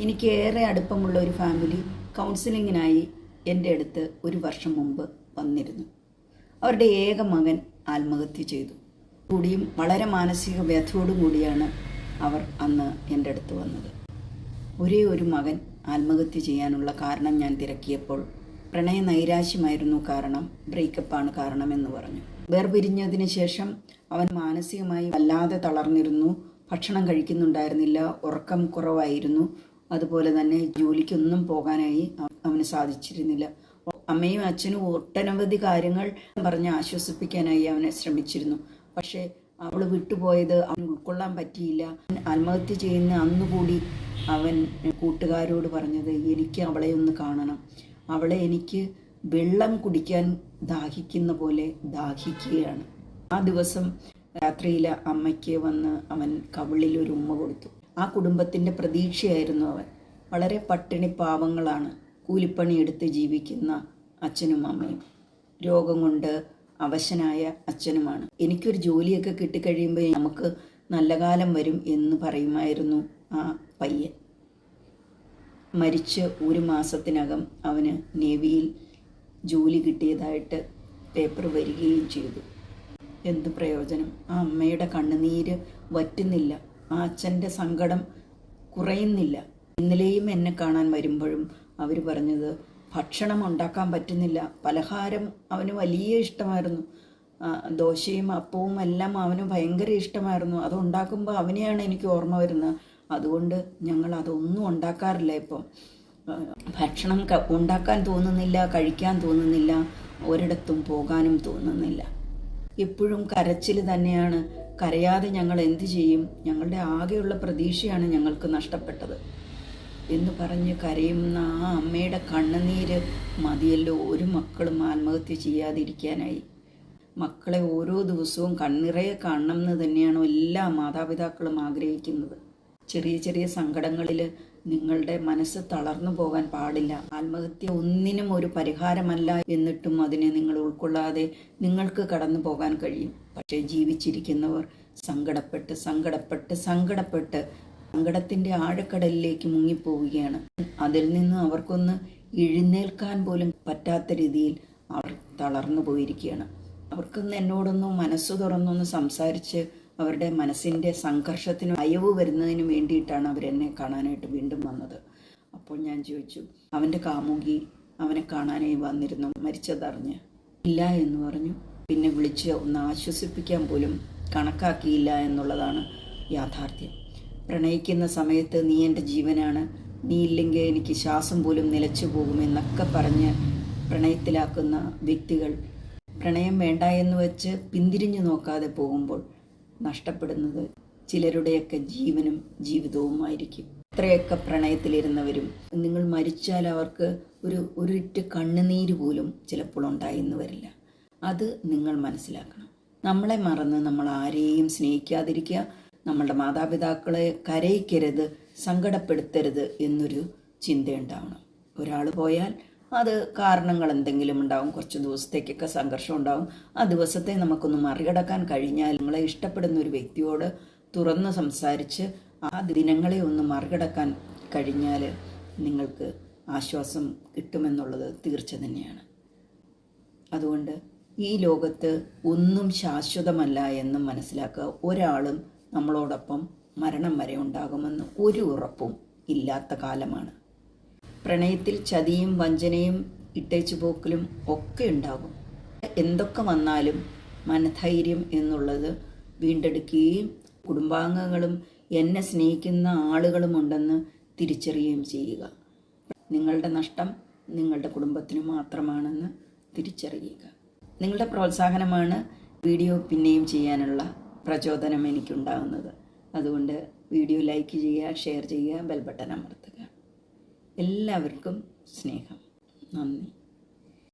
എനിക്ക് ഏറെ അടുപ്പമുള്ള ഒരു ഫാമിലി കൗൺസിലിങ്ങിനായി എന്റെ അടുത്ത് ഒരു വർഷം മുമ്പ് വന്നിരുന്നു. അവരുടെ ഏക മകൻ ആത്മഹത്യ ചെയ്തു. കൂടിയും വളരെ മാനസിക വ്യഥയോടും കൂടിയാണ് അവർ അന്ന് എന്റെ അടുത്ത് വന്നത്. ഒരേ ഒരു മകൻ ആത്മഹത്യ ചെയ്യാനുള്ള കാരണം ഞാൻ തിരക്കിയപ്പോൾ പ്രണയ നൈരാശ്യമായിരുന്നു കാരണം ബ്രേക്കപ്പാണ് കാരണമെന്ന് പറഞ്ഞു. വേർപിരിഞ്ഞതിന് ശേഷം അവൻ മാനസികമായി വല്ലാതെ തളർന്നിരുന്നു. ഭക്ഷണം കഴിക്കുന്നുണ്ടായിരുന്നില്ല. ഉറക്കം കുറവായിരുന്നു. അതുപോലെ തന്നെ ജോലിക്കൊന്നും പോകാനായി അവ- അവന് സാധിച്ചിരുന്നില്ല. അമ്മയും അച്ഛനും ഒട്ടനവധി കാര്യങ്ങൾ പറഞ്ഞ് ആശ്വസിപ്പിക്കാനായി അവനെ ശ്രമിച്ചിരുന്നു. പക്ഷേ അവൾ വിട്ടുപോയത് അവൻ ഉൾക്കൊള്ളാൻ പറ്റിയില്ല. ആത്മഹത്യ ചെയ്യുന്ന അന്നുകൂടി അവൻ കൂട്ടുകാരോട് പറഞ്ഞത് എനിക്ക് അവളെ ഒന്ന് കാണണം. അവളെ എനിക്ക് വെള്ളം കുടിക്കാൻ ദാഹിക്കുന്ന പോലെ ദാഹിക്കുകയാണ്. ആ ദിവസം രാത്രിയിൽ അമ്മയ്ക്ക് വന്ന് അവൻ കവിളിൽ ഒരു ഉമ്മ കൊടുത്തു. ആ കുടുംബത്തിന്റെ പ്രതീക്ഷയായിരുന്നു അവൻ. വളരെ പട്ടിണി പാവങ്ങളാണ് കൂലിപ്പണിയെടുത്ത് ജീവിക്കുന്ന അച്ഛനും അമ്മയും. രോഗം കൊണ്ട് അവശനായ അച്ഛനുമാണ്. എനിക്കൊരു ജോലിയൊക്കെ കിട്ടിക്കഴിയുമ്പോൾ നമുക്ക് നല്ല കാലം വരും എന്ന് പറയുമായിരുന്നു ആ പയ്യൻ. മരിച്ച് ഒരു മാസത്തിനകം അവന് നേവിയിൽ ജോലി കിട്ടിയതായിട്ട് പേപ്പർ വരികയും ചെയ്തു. എന്ത് പ്രയോജനം? ആ അമ്മയുടെ കണ്ണുനീര് വറ്റുന്നില്ല. ആ അച്ഛന്റെ സങ്കടം കുറയുന്നില്ല. ഇന്നലെയും എന്നെ കാണാൻ വരുമ്പോഴും അവർ പറഞ്ഞത് ഭക്ഷണം ഉണ്ടാക്കാൻ പറ്റുന്നില്ല. പലഹാരം അവന് വലിയ ഇഷ്ടമായിരുന്നു. ദോശയും അപ്പവും എല്ലാം അവന് ഭയങ്കര ഇഷ്ടമായിരുന്നു. അത് ഉണ്ടാക്കുമ്പോൾ അവനെയാണ് എനിക്ക് ഓർമ്മ വരുന്നത്. അതുകൊണ്ട് ഞങ്ങൾ അതൊന്നും ഉണ്ടാക്കാറില്ല ഇപ്പം. ഭക്ഷണം ഉണ്ടാക്കാൻ തോന്നുന്നില്ല കഴിക്കാൻ തോന്നുന്നില്ല ഒരിടത്തും പോകാനും തോന്നുന്നില്ല. എപ്പോഴും കരച്ചിൽ തന്നെയാണ്. കരയാതെ ഞങ്ങൾ എന്തു ചെയ്യും? ഞങ്ങളുടെ ആകെയുള്ള പ്രതീക്ഷയാണ് ഞങ്ങൾക്ക് നഷ്ടപ്പെട്ടത്. എന്ന് പറഞ്ഞ് കരയുന്ന ആ അമ്മയുടെ കണ്ണുനീര് മതിയല്ലോ. ഒരു മക്കളും ആത്മഹത്യ ചെയ്യാതിരിക്കാനായി. മക്കളെ ഓരോ ദിവസവും കണ്ണിറയെ കാണണം എന്ന് തന്നെയാണ് എല്ലാ മാതാപിതാക്കളും ആഗ്രഹിക്കുന്നത്. ചെറിയ ചെറിയ സങ്കടങ്ങളിൽ നിങ്ങളുടെ മനസ്സ് തളർന്നു പോകാൻ പാടില്ല. ആത്മഹത്യ ഒന്നിനും ഒരു പരിഹാരമല്ല എന്നിട്ടും അതിനെ നിങ്ങൾ ഉൾക്കൊള്ളാതെ നിങ്ങൾക്ക് കടന്നു പോകാൻ കഴിയും. പക്ഷേ ജീവിച്ചിരിക്കുന്നവർ സങ്കടപ്പെട്ട് സങ്കടപ്പെട്ട് സങ്കടപ്പെട്ട് സങ്കടത്തിന്റെ ആഴക്കടലിലേക്ക് മുങ്ങിപ്പോവുകയാണ്. അതിൽ നിന്ന് അവർക്കൊന്ന് എഴുന്നേൽക്കാൻ പോലും പറ്റാത്ത രീതിയിൽ അവർ തളർന്നു പോയിരിക്കുകയാണ്. അവർക്കൊന്ന് എന്നോടൊന്ന് മനസ്സ് തുറന്നൊന്ന് സംസാരിച്ച് അവരുടെ മനസ്സിന്റെ സംഘർഷത്തിന് അയവ് വരുന്നതിന് വേണ്ടിയിട്ടാണ് അവരെന്നെ കാണാനായിട്ട് വീണ്ടും വന്നത്. അപ്പോൾ ഞാൻ ചോദിച്ചു അവന്റെ കാമുകി അവനെ കാണാനായി വന്നിരുന്നു മരിച്ചതറിഞ്ഞ് ഇല്ല എന്ന് പറഞ്ഞു. പിന്നെ വിളിച്ച് ഒന്ന് ആശ്വസിപ്പിക്കാൻ പോലും കണക്കാക്കിയില്ല എന്നുള്ളതാണ് യാഥാർത്ഥ്യം. പ്രണയിക്കുന്ന സമയത്ത് നീ എന്റെ ജീവനാണ്. നീ ഇല്ലെങ്കിൽ എനിക്ക് ശ്വാസം പോലും നിലച്ചു പോകുമെന്നൊക്കെ പറഞ്ഞ് പ്രണയത്തിലാക്കുന്ന വ്യക്തികൾ പ്രണയം വേണ്ട എന്ന് വെച്ച് പിന്തിരിഞ്ഞു നോക്കാതെ പോകുമ്പോൾ നഷ്ടപ്പെടുന്നത് ചിലരുടെയൊക്കെ ജീവനും ജീവിതവുമായിരിക്കും. ഇത്രയൊക്കെ പ്രണയത്തിലിരുന്നവരും നിങ്ങൾ മരിച്ചാൽ അവർക്ക് ഒരു ഒരിറ്റ് കണ്ണുനീര് പോലും ചിലപ്പോൾ ഉണ്ടായിന്ന് വരില്ല. അത് നിങ്ങൾ മനസ്സിലാക്കണം. നമ്മളെ മറന്ന് നമ്മൾ ആരെയും സ്നേഹിക്കാതിരിക്കുക നമ്മളുടെ മാതാപിതാക്കളെ കരയിക്കരുത് സങ്കടപ്പെടുത്തരുത് എന്നൊരു ചിന്തയുണ്ടാവണം. ഒരാൾ പോയാൽ അത് കാരണങ്ങൾ എന്തെങ്കിലും ഉണ്ടാവും കുറച്ച് ദിവസത്തേക്കൊക്കെ സംഘർഷം ഉണ്ടാവും. ആ ദിവസത്തെ നമുക്കൊന്ന് മറികടക്കാൻ കഴിഞ്ഞാൽ നമ്മളെ ഇഷ്ടപ്പെടുന്ന ഒരു വ്യക്തിയോട് തുറന്ന് സംസാരിച്ച് ആ ദിനങ്ങളെ ഒന്ന് മറികടക്കാൻ കഴിഞ്ഞാൽ നിങ്ങൾക്ക് ആശ്വാസം കിട്ടുമെന്നുള്ളത് തീർച്ച തന്നെയാണ്. അതുകൊണ്ട് ഈ ലോകത്ത് ഒന്നും ശാശ്വതമല്ല എന്നും മനസ്സിലാക്കുക. ഒരാളും നമ്മളോടൊപ്പം മരണം വരെ ഉണ്ടാകുമെന്ന് ഒരു ഉറപ്പും ഇല്ലാത്ത കാലമാണ്. പ്രണയത്തിൽ ചതിയും വഞ്ചനയും ഇട്ടേച്ചു പോക്കലും ഒക്കെ ഉണ്ടാകും. എന്തൊക്കെ വന്നാലും മനധൈര്യം എന്നുള്ളത് വീണ്ടെടുക്കുകയും കുടുംബാംഗങ്ങളും എന്നെ സ്നേഹിക്കുന്ന ആളുകളുമുണ്ടെന്ന് തിരിച്ചറിയുകയും ചെയ്യുക. നിങ്ങളുടെ നഷ്ടം നിങ്ങളുടെ കുടുംബത്തിന് മാത്രമാണെന്ന് തിരിച്ചറിയുക. നിങ്ങളുടെ പ്രോത്സാഹനമാണ് വീഡിയോ പിന്നെയും ചെയ്യാനുള്ള പ്രചോദനം എനിക്കുണ്ടാകുന്നത് അതുകൊണ്ട് വീഡിയോ ലൈക്ക് ചെയ്യുക ഷെയർ ചെയ്യുക ബെൽ ബട്ടൺ അമർത്തുക. എല്ലാവർക്കും സ്നേഹം. നന്ദി.